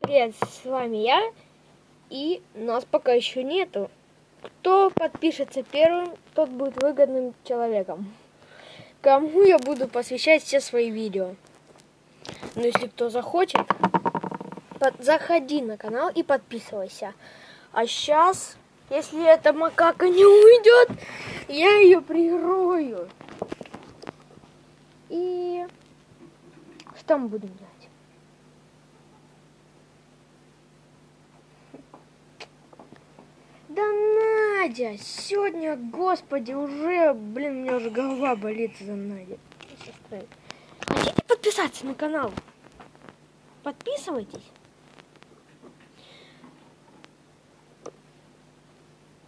Привет, с вами я, и нас пока еще нету. Кто подпишется первым, тот будет выгодным человеком. Кому я буду посвящать все свои видео. Но если кто захочет, под... заходи на канал и подписывайся. А сейчас, если эта макака не уйдет, я ее прикрою. И что мы будем делать? Да Надя, сегодня, господи, уже, блин, у меня уже голова болит за Надю. Хотите подписаться на канал? Подписывайтесь.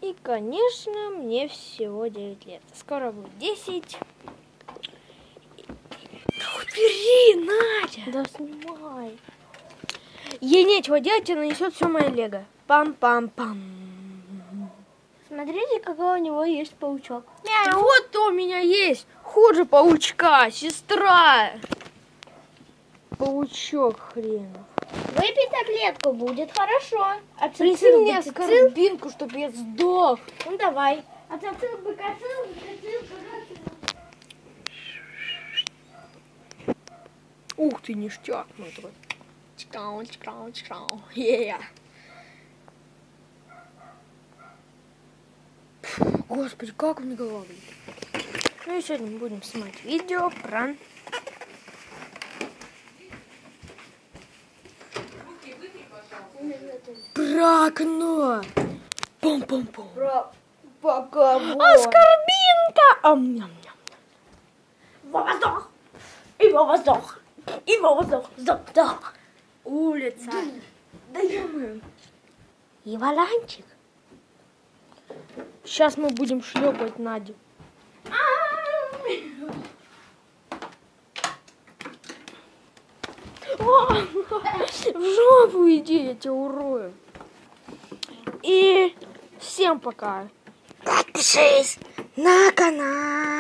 И, конечно, мне всего 9 лет. Скоро будет 10. Убери, Надя! Да снимай. Ей нечего делать, и нанесет все мое лего. Пам-пам-пам. Смотрите, какой у него есть паучок. Мяу. Вот у меня есть. Хуже паучка, сестра. Паучок хренов. Выпей таблетку, будет хорошо. Принеси мне скорбинку, чтобы я сдох. Ну давай. Ацицил, бакацил, бакацил, бакацил. Ух ты, ништяк мой такой. Чкау, чкау, чкау. Е. Господи, как у меня голова болит. Ну и сегодня мы будем снимать видео про... Про окно. Пом-пом-пом. Про боковой. Оскорбинка! Ам-ням-ням. Вова сдох. И Вова сдох. И Вова сдох. Сдох, сдох. Улица. Да ё И валанчик. Сейчас мы будем шлепать Надю. В жопу иди, я тебя урою. И всем пока. Подпишись на канал.